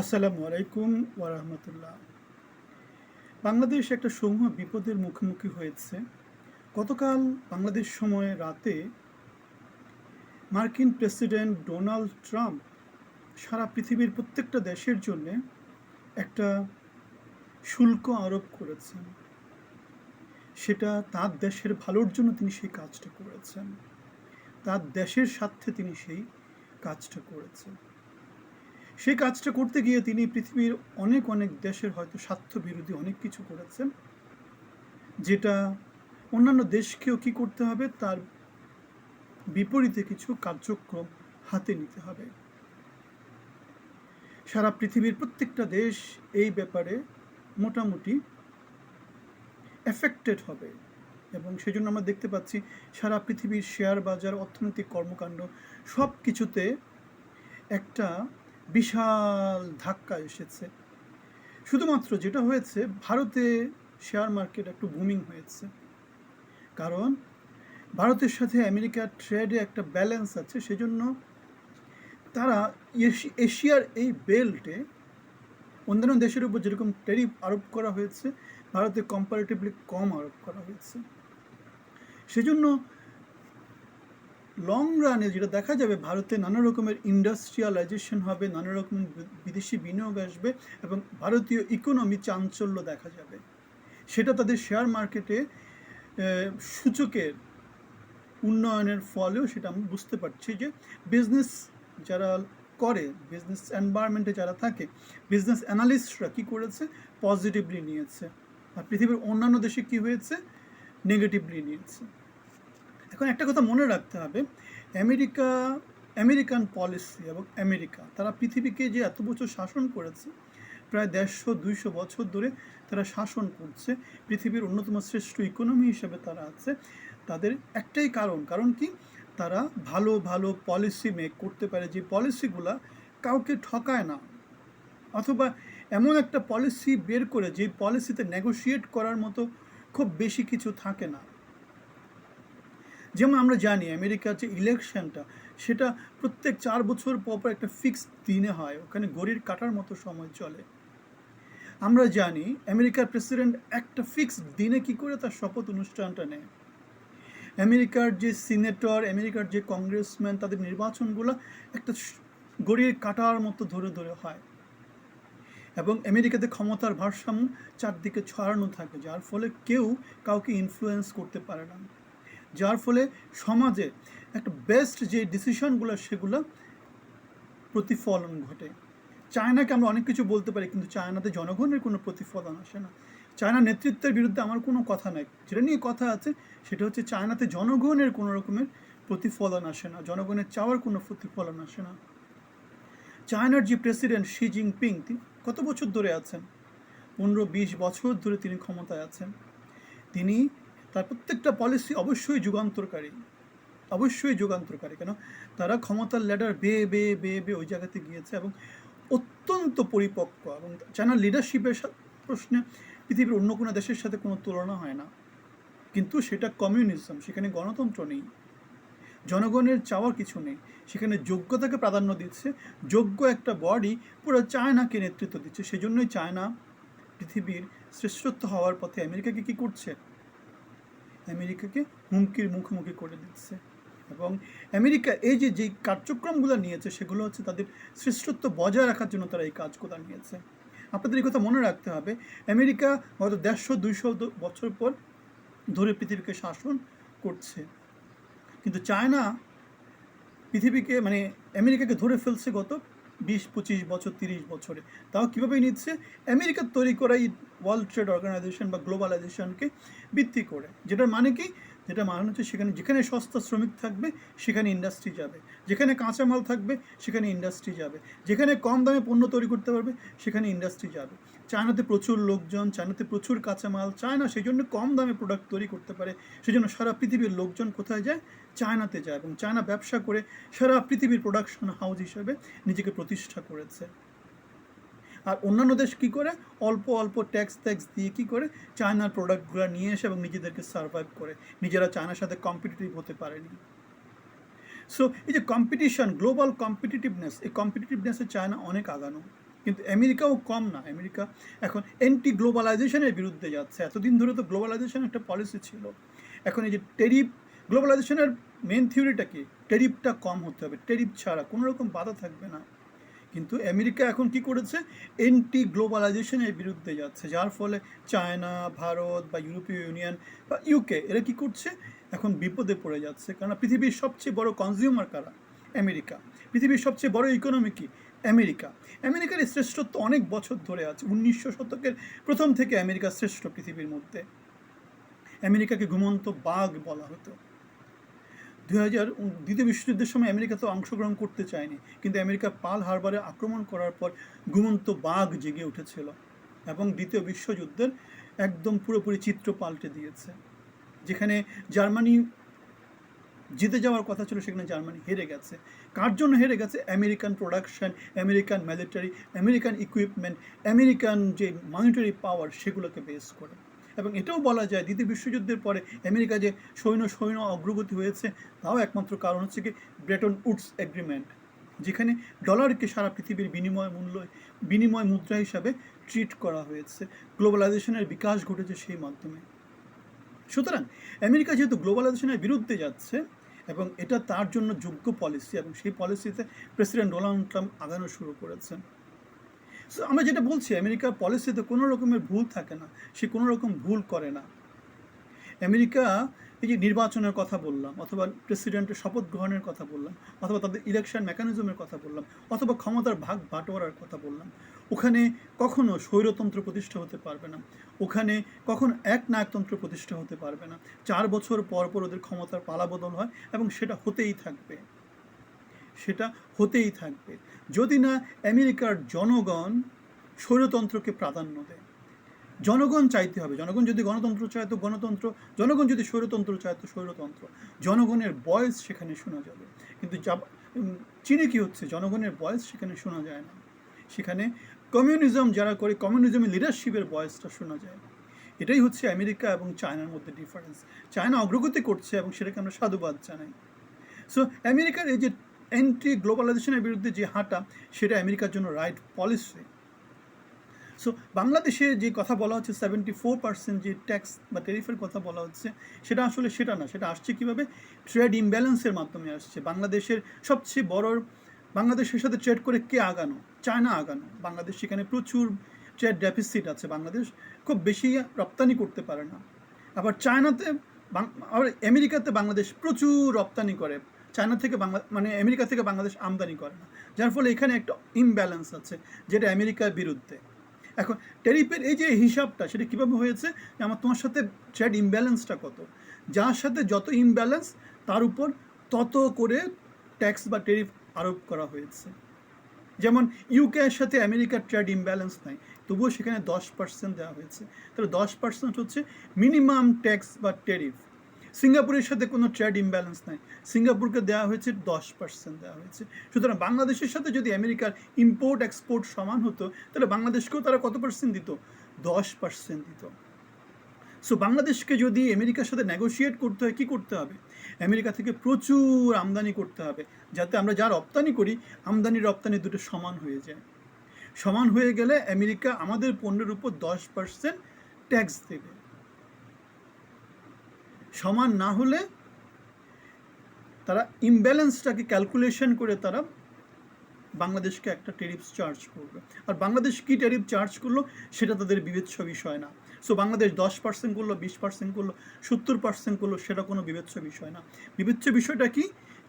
আসসালামু আলাইকুম ওরহমতুল্লাহ বাংলাদেশ একটা সমূহ বিপদের মুখোমুখি হয়েছে। গতকাল বাংলাদেশ সময় রাতে মার্কিন প্রেসিডেন্ট ডোনাল্ড ট্রাম্প সারা পৃথিবীর প্রত্যেকটা দেশের জন্য একটা শুল্ক আরোপ করেছেন। সেটা তার দেশের ভালোর জন্য তিনি সেই কাজটা করেছেন। তার দেশের স্বার্থে তিনি সেই কাজটা করেছেন। সেই কাজটা করতে গিয়ে তিনি পৃথিবীর অনেক অনেক দেশের হয়তো স্বার্থ বিরোধী অনেক কিছু করেছেন। যেটা অন্যান্য দেশকেও কি করতে হবে, তার বিপরীতে কিছু কার্যক্রম হাতে নিতে হবে। সারা পৃথিবীর প্রত্যেকটা দেশ এই ব্যাপারে মোটামুটি এফেক্টেড হবে এবং সেজন্য আমরা দেখতে পাচ্ছি সারা পৃথিবীর শেয়ার বাজার, অর্থনৈতিক কর্মকাণ্ড সব কিছুতে একটা বিশাল ধাক্কা এসেছে। শুধুমাত্র যেটা হয়েছে, ভারতে শেয়ার মার্কেট একটু বুমিং হয়েছে। কারণ ভারতের সাথে আমেরিকার ট্রেডে একটা ব্যালেন্স আছে, সেজন্য তারা এশি- এশিয়ার এই বেল্টে অন্যান্য দেশের উপর যেরকম ট্যারিফ আরোপ করা হয়েছে, ভারতে কম্পারেটিভলি কম আরোপ করা হয়েছে। সেজন্য লং রানে যেটা দেখা যাবে, ভারতে নানা রকমের ইন্ডাস্ট্রিয়ালাইজেশন হবে, নানা রকমের বিদেশি বিনিয়োগ আসবে এবং ভারতীয় ইকোনমি চাঞ্চল্য দেখা যাবে। সেটা তাদের শেয়ার মার্কেটে সূচকের উন্নয়নের ফলেও সেটা আমরা বুঝতে পারছি যে বিজনেস যারা করে বিজনেস এনভায়রনমেন্টে যারা থাকে বিজনেস অ্যানালিস্টরা কী করেছে? পজিটিভলি নিয়েছে। আর পৃথিবীর অন্যান্য দেশে কী হয়েছে? নেগেটিভলি নিয়েছে। এখন একটা কথা মনে রাখতে হবে, আমেরিকা, আমেরিকান পলিসি এবং আমেরিকা, তারা পৃথিবীকে যে এত বছর শাসন করেছে, প্রায় দেড়শো, দুইশো বছর ধরে তারা শাসন করছে, পৃথিবীর অন্যতম শ্রেষ্ঠ ইকোনমি হিসেবে তারা আছে, তাদের একটাই কারণ কারণ কি? তারা ভালো ভালো পলিসি মেক করতে পারে, যে পলিসিগুলা কাউকে ঠকায় না, অথবা এমন একটা পলিসি বের করে, যে পলিসিতে নেগোশিয়েট করার মতো খুব বেশি কিছু থাকে না। যেমন আমরা জানি আমেরিকার যে ইলেকশনটা, সেটা প্রত্যেক চার বছর পর পর একটা ফিক্সড দিনে হয়, ওখানে ঘড়ির কাটার মতো সময় চলে। আমরা জানি আমেরিকার প্রেসিডেন্ট একটা ফিক্সড দিনে কি করে তার শপথ অনুষ্ঠানটা নেয়। আমেরিকার যে সিনেটর আমেরিকার যে কংগ্রেসম্যান তাদের নির্বাচনগুলো একটা ঘড়ির কাটার মতো ধরে ধরে হয়। এবং আমেরিকাতে ক্ষমতার ভারসাম্য চারদিকে ছড়ানো থাকে, যার ফলে কেউ কাউকে ইনফ্লুয়েন্স করতে পারে না। যার ফলে সমাজে একটা বেস্ট যে ডিসিশনগুলো সেগুলো প্রতিফলন ঘটে। চায়নাকে আমরা অনেক কিছু বলতে পারি, কিন্তু চায়নাতে জনগণের কোনো প্রতিফলন আসে না। চায়না নেতৃত্বের বিরুদ্ধে আমার কোনো কথা নাই। যেটা নিয়ে কথা আছে, সেটা হচ্ছে চায়নাতে জনগণের কোনো রকমের প্রতিফলন আসে না। জনগণের চাওয়ার কোনো প্রতিফলন আসে না। চায়নার যে প্রেসিডেন্ট শি জিনপিং তিনি কত বছর ধরে আছেন? পনেরো বিশ বছর ধরে তিনি ক্ষমতায় আছেন। তিনি তার প্রত্যেকটা পলিসি অবশ্যই যুগান্তরকারী। অবশ্যই যুগান্তরকারী, কেন? তারা ক্ষমতার ল্যাডার বেয়ে বেয়ে বেয়ে বেয়ে ওই জায়গাতে গিয়েছে এবং অত্যন্ত পরিপক্ক এবং চায়নার লিডারশিপের প্রশ্নে পৃথিবীর অন্য কোনো দেশের সাথে কোনো তুলনা হয় না। কিন্তু সেটা কমিউনিজম সেখানে গণতন্ত্র নেই। জনগণের চাওয়ার কিছু নেই। সেখানে যোগ্যতাকে প্রাধান্য দিচ্ছে, যোগ্য একটা বডি পুরো চায়নাকে নেতৃত্ব দিচ্ছে। সেজন্যই চায়না পৃথিবীর শ্রেষ্ঠত্ব হওয়ার পথে আমেরিকাকে কি করছে? আমেরিকাকে হুমকির মুখোমুখি করে দিচ্ছে। এবং আমেরিকা এই যে, যেই কার্যক্রমগুলো নিয়েছে, সেগুলো হচ্ছে তাদের শ্রেষ্ঠত্ব বজায় রাখার জন্য তারা এই কাজগুলো নিয়েছে। আপনাদের এই কথা মনে রাখতে হবে, আমেরিকা গত দেড়শো, দুইশো বছর পর ধরে পৃথিবীকে শাসন করছে। কিন্তু চায়না পৃথিবীকে মানে আমেরিকাকে ধরে ফেলছে গত বিশ, পঁচিশ বছর, তিরিশ বছরে। তাও কীভাবে নিচ্ছে? আমেরিকার তৈরি করা এই ওয়ার্ল্ড ট্রেড অর্গানাইজেশন বা গ্লোবালাইজেশনকে ভিত্তি করে। যেটার মানে কি? যেটা মানে হচ্ছে সেখানে যেখানে সস্তা শ্রমিক থাকবে, সেখানে ইন্ডাস্ট্রি যাবে। যেখানে কাঁচামাল থাকবে, সেখানে ইন্ডাস্ট্রি যাবে। যেখানে কম দামে পণ্য তৈরি করতে পারবে, সেখানে ইন্ডাস্ট্রি যাবে। চায়নাতে প্রচুর লোকজন, চায়নাতে প্রচুর কাঁচামাল চায়না সেই জন্য কম দামে প্রোডাক্ট তৈরি করতে পারে। সেই জন্য সারা পৃথিবীর লোকজন কোথায় যায়? চায়নাতে যায় এবং চায়না ব্যবসা করে সারা পৃথিবীর প্রোডাকশন হাউস হিসেবে নিজেকে প্রতিষ্ঠা করেছে। আর অন্যান্য দেশ কি করে? অল্প অল্প ট্যাক্স ট্যাক্স দিয়ে কি করে? চায়নার প্রোডাক্টগুলো নিয়ে এসে এবং নিজেদেরকে সার্ভাইভ করে। নিজেরা চায়নার সাথে কম্পিটিটিভ হতে পারেনি। সো এই যে কম্পিটিশন গ্লোবাল কম্পিটিটিভনেস এই কম্পিটিটিভনেসে চায়না অনেক আগানো। কিন্তু আমেরিকাও কম না। আমেরিকা এখন এন্টি গ্লোবালাইজেশনের বিরুদ্ধে যাচ্ছে। এতদিন ধরে তো গ্লোবালাইজেশন একটা পলিসি ছিল। এখন এই যে টেরিপ গ্লোবালাইজেশনের মেন থিওরিটা কি? টেরিপটা কম হতে হবে। টেরিপ ছাড়া কোনো রকম বাধা থাকবে না। কিন্তু আমেরিকা এখন কি করেছে? এন্টি গ্লোবালাইজেশনের বিরুদ্ধে যাচ্ছে, যার ফলে চায়না, ভারত বা ইউরোপীয় ইউনিয়ন বা ইউকে এরা কি করছে? এখন বিপদে পড়ে যাচ্ছে কারণ পৃথিবীর সবচেয়ে বড় কনজিউমার কারা? আমেরিকা। পৃথিবীর সবচেয়ে বড় ইকোনমি কি? আমেরিকা। আমেরিকার শ্রেষ্ঠত্ব অনেক বছর ধরে আছে, উনিশশো শতকের প্রথম থেকে আমেরিকা শ্রেষ্ঠ পৃথিবীর মধ্যে। আমেরিকাকে ঘুমন্ত বাঘ বলা হতো। দুই হাজার দ্বিতীয় বিশ্বযুদ্ধের সময় আমেরিকা তো অংশগ্রহণ করতে চায়নি, কিন্তু আমেরিকা পাল হারবারে আক্রমণ করার পর ঘুমন্ত বাঘ জেগে উঠেছিল এবং দ্বিতীয় বিশ্বযুদ্ধের একদম পুরোপুরি চিত্র পাল্টে দিয়েছে। যেখানে জার্মানি জিতে যাওয়ার কথা ছিল, সেখানে জার্মানি হেরে গেছে। কার জন্য হেরে গেছে? American production American military American equipment American যে মনিটারি পাওয়ার সেগুলোকে বেস করে। এবং এটাও বলা যায় দ্বিতীয় বিশ্বযুদ্ধের পরে আমেরিকা যে সৈন্য সৈন্য অগ্রগতি হয়েছে, তাও একমাত্র কারণ হচ্ছে কি ব্রেটন উডস এগ্রিমেন্ট যেখানে ডলারকে সারা পৃথিবীর বিনিময় মূল্য, বিনিময় মুদ্রা হিসাবে ট্রিট করা হয়েছে। গ্লোবালাইজেশনের বিকাশ ঘটেছে সেই মাধ্যমে। সুতরাং আমেরিকা যেহেতু গ্লোবালাইজেশনের বিরুদ্ধে যাচ্ছে এবং এটা তার জন্য যোগ্য পলিসি এবং সেই পলিসিতে প্রেসিডেন্ট ডোনাল্ড ট্রাম্প আগানো শুরু করেছেন। আমরা যেটা বলছি, আমেরিকার পলিসিতে কোনো রকমের ভুল থাকে না, সে কোনো রকম ভুল করে না। আমেরিকা এই যে নির্বাচনের কথা বললাম, অথবা প্রেসিডেন্টের শপথ গ্রহণের কথা বললাম, অথবা তাদের ইলেকশন মেকানিজমের কথা বললাম, অথবা ক্ষমতার ভাগ বাটোয়ারার কথা বললাম, ওখানে কখনো স্বৈরতন্ত্র প্রতিষ্ঠা হতে পারবে না, ওখানে কখনো এক নায়কতন্ত্র প্রতিষ্ঠা হতে পারবে না। চার বছর পর পর ওদের ক্ষমতার পালাবদল হয় এবং সেটা হতেই থাকবে। সেটা হতেই থাকবে। যদি না আমেরিকার জনগণ স্বৈরতন্ত্রকে প্রাধান্য দেয়। জনগণ চাইতে হবে। জনগণ যদি গণতন্ত্র চায় তো গণতন্ত্র, জনগণ যদি স্বৈরতন্ত্র চায় তো স্বৈরতন্ত্র। জনগণের বয়স সেখানে শোনা যাবে। কিন্তু চীনে কি হচ্ছে? জনগণের বয়স সেখানে শোনা যায় না। সেখানে কমিউনিজম যারা করে, কমিউনিজমের লিডারশিপের বয়সটা শোনা যায় না। এটাই হচ্ছে আমেরিকা এবং চায়নার মধ্যে ডিফারেন্স চায়না অগ্রগতি করছে এবং সেটাকে আমরা সাধুবাদ জানাই। সো আমেরিকার এই যে অ্যান্টি গ্লোবালাইজেশনের বিরুদ্ধে যে হাঁটা, সেটা আমেরিকার জন্য রাইট পলিসি সো বাংলাদেশে যে কথা বলা হচ্ছে সেভেন্টি ফোর পার্সেন্ট যে ট্যাক্স বা টেরিফের কথা বলা হচ্ছে, সেটা আসলে সেটা না, সেটা আসছে কীভাবে? ট্রেড ইমব্যালেন্সের মাধ্যমে আসছে। বাংলাদেশের সবচেয়ে বড়, বাংলাদেশের সাথে ট্রেড করে কে আগানো? চায়না আগানো। বাংলাদেশ সেখানে প্রচুর ট্রেড ডেফিসিট আছে। বাংলাদেশ খুব বেশি রপ্তানি করতে পারে না। আবার চায়নাতে আবার আমেরিকাতে বাংলাদেশ প্রচুর রপ্তানি করে। চায়না থেকে বাংলা মানে আমেরিকা থেকে বাংলাদেশ আমদানি করে না। যার ফলে এখানে একটা ইমব্যালেন্স আছে, যেটা আমেরিকার বিরুদ্ধে। এখন টেরিফের এই যে হিসাবটা, সেটা কীভাবে হয়েছে? আমার তোমার সাথে ট্রেড ইমব্যালেন্সটা কত? যার সাথে যত ইমব্যালেন্স তার উপর তত করে ট্যাক্স বা টেরিফ আরোপ করা হয়েছে। যেমন ইউকে এর সাথে আমেরিকার ট্রেড ইমব্যালেন্স নাই, তবুও সেখানে দশ পার্সেন্ট দেওয়া হয়েছে। তাহলে দশ পার্সেন্ট হচ্ছে মিনিমাম ট্যাক্স বা টেরিফ সিঙ্গাপুরের সাথে কোনো ট্রেড ইমব্যালেন্স নাই। সিঙ্গাপুরকে দেওয়া হয়েছে দশ পার্সেন্ট দেওয়া হয়েছে। সুতরাং বাংলাদেশের সাথে যদি আমেরিকার ইম্পোর্ট এক্সপোর্ট সমান হতো, তাহলে বাংলাদেশকেও তারা কত পার্সেন্ট দিত? দশ পার্সেন্ট দিত। সো বাংলাদেশকে যদি আমেরিকার সাথে নেগোশিয়েট করতে হয়, কী করতে হবে? আমেরিকা থেকে প্রচুর আমদানি করতে হবে, যাতে আমরা যা রপ্তানি করি আমদানি রপ্তানি দুটো সমান হয়ে যায়। সমান হয়ে গেলে আমেরিকা আমাদের পণ্যের উপর দশ পার্সেন্ট ট্যাক্স দেবে। সমান না হলে তারা ইমব্যালেন্সটাকে ক্যালকুলেশন করে তারা বাংলাদেশকে একটা টেরিফ চার্জ করবে। আর বাংলাদেশ কি টেরিফ চার্জ করল? সেটা তাদের বিবেচ্য বিষয় না। সো বাংলাদেশ দশ পার্সেন্ট করল, বিশ পার্সেন্ট করল, সত্তর পার্সেন্ট করল, সেটা কোনো বিবেচ্য বিষয় না। বিবেচ্য বিষয়টা কি?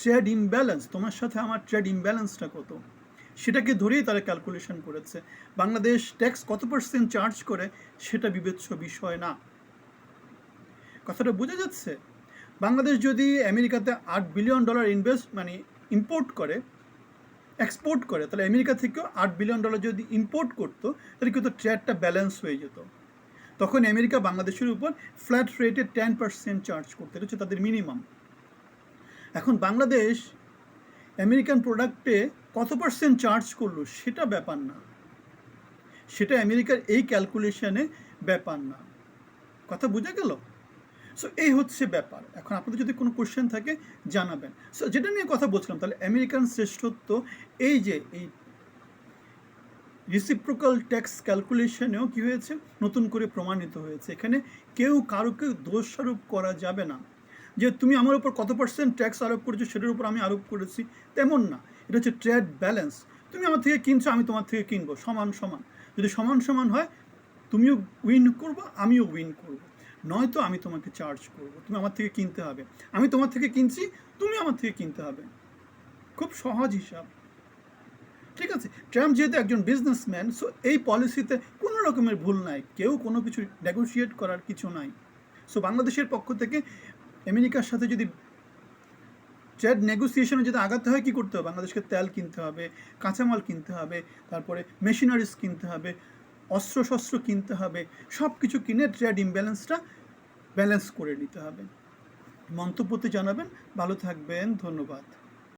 ট্রেড ইমব্যালেন্স তোমার সাথে আমার ট্রেড ইমব্যালেন্সটা কত? সেটাকে ধরেই তারা ক্যালকুলেশন করেছে। বাংলাদেশ ট্যাক্স কত পার্সেন্ট চার্জ করে? সেটা বিবেচ্য বিষয় না। কথাটা বোঝা যাচ্ছে। বাংলাদেশ যদি আমেরিকাতে আট বিলিয়ন ডলার ইনভেস্ট মানে ইম্পোর্ট করে এক্সপোর্ট করে, তাহলে আমেরিকা থেকেও আট বিলিয়ন ডলার যদি ইম্পোর্ট করতো, তাহলে কিন্তু ট্রেডটা ব্যালেন্স হয়ে যেত। তখন আমেরিকা বাংলাদেশের উপর ফ্ল্যাট রেটে টেন পার্সেন্ট চার্জ করতে হচ্ছে তাদের মিনিমাম এখন বাংলাদেশ আমেরিকান প্রোডাক্টে কত পার্সেন্ট চার্জ করল, সেটা ব্যাপার না। সেটা আমেরিকার এই ক্যালকুলেশনে ব্যাপার না। কথা বোঝা গেল? সো এই হচ্ছে ব্যাপার। এখন আপনাদের যদি কোনো কোশ্চেন থাকে, জানাবেন। সো যেটা নিয়ে কথা বলছিলাম, তাহলে আমেরিকান শ্রেষ্ঠত্ব, এই যে এই রিসিপ্রোকাল ট্যাক্স ক্যালকুলেশনেও কি হয়েছে? নতুন করে প্রমাণিত হয়েছে। এখানে কেউ কারোকে দোষারোপ করা যাবে না। যে তুমি আমার উপর কত পার্সেন্ট ট্যাক্স আরোপ করেছ, সেটার উপর আমি আরোপ করেছি, তেমন না। এটা হচ্ছে ট্রেড ব্যালেন্স তুমি আমার থেকে কিনছো, আমি তোমার থেকে কিনবো। সমান সমান। যদি সমান সমান হয়, তুমিও উইন করব, আমিও উইন করব। নয়তো আমি তোমাকে চার্জ করব। তুমি আমার থেকে কিনতে হবে। আমি তোমার থেকে কিনছি, তুমি আমার থেকে কিনতে হবে। খুব সহজ হিসাব। ঠিক আছে? ট্রাম্প যেহেতু একজন বিজনেসম্যান সো এই পলিসিতে কোনো রকমের ভুল নাই। কেউ কোনো কিছু নেগোশিয়েট করার কিছু নাই। সো বাংলাদেশের পক্ষ থেকে আমেরিকার সাথে যদি ট্রেড নেগোসিয়েশনে যদি আগাতে হয়, কী করতে হবে? বাংলাদেশকে তেল কিনতে হবে, কাঁচামাল কিনতে হবে, তারপরে মেশিনারিজ কিনতে হবে। অস্ত্রশস্ত্র কিনতে হবে সব কিছু কিনে ট্রেড ইমব্যালেন্সটা ব্যালেন্স করে নিতে হবে। মন্তব্যতে জানাবেন, ভালো থাকবেন, ধন্যবাদ।